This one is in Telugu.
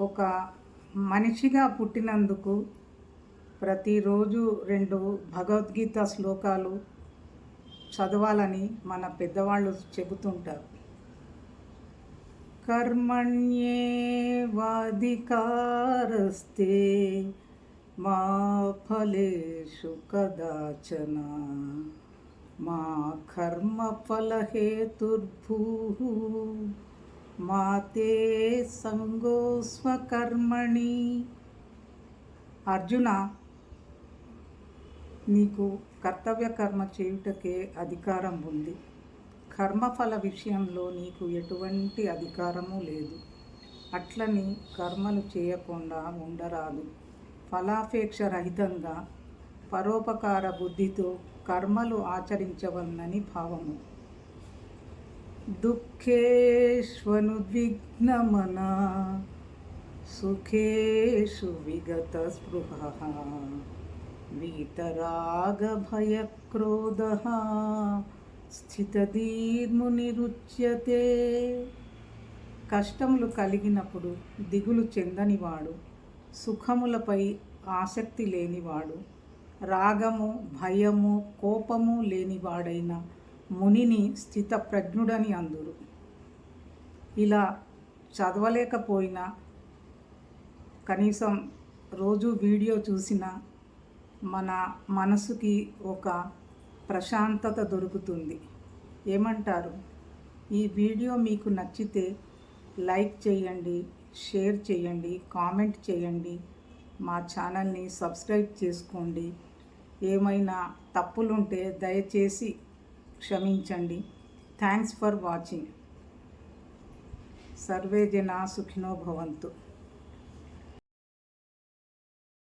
ఒక మనిషిగా పుట్టినందుకు ప్రతిరోజు రెండు భగవద్గీత శ్లోకాలు చదవాలని మన పెద్దవాళ్ళు చెబుతుంటారు. కర్మణ్యేవాధికారస్తే మా ఫలేషు కదాచన మా కర్మ ఫలహేతుర్భూ మాతే సంగోస్వకర్మణి అర్జున నీకు కర్తవ్య కర్మ చేయుటకే అధికారం ఉంది. కర్మఫల విషయంలో నీకు ఎటువంటి అధికారము లేదు. అట్లని కర్మలు చేయకుండా ఉండరాదు. ఫలాపేక్ష రహితంగా పరోపకార బుద్ధితో కర్మలు ఆచరించవలనని భావము. దుఃఖేష్వనుద్విగ్నమన సుఖేషు విగత స్పృహ వీతరాగభయక్రోధ స్థితధీర్మునిరుచ్యతే కష్టములు కలిగినప్పుడు దిగులు చెందనివాడు సుఖములపై ఆసక్తి లేనివాడు రాగము భయము కోపము లేనివాడైన మునిని స్థితప్రజ్ఞుడని అందురు. ఇలా చదవలేకపోయినా కనీసం రోజు వీడియో చూసిన మన మనసుకి ఒక ప్రశాంతత దొరుకుతుంది. ఏమంటారు? ఈ వీడియో మీకు నచ్చితే లైక్ చేయండి షేర్ చేయండి కామెంట్ చేయండి మా ఛానల్ని సబ్స్క్రైబ్ చేసుకోండి. ఏమైనా తప్పులుంటే దయచేసి క్షమించండి థ్యాంక్స్ ఫర్ వాచింగ్ సర్వే జనా సుఖినో భవంతు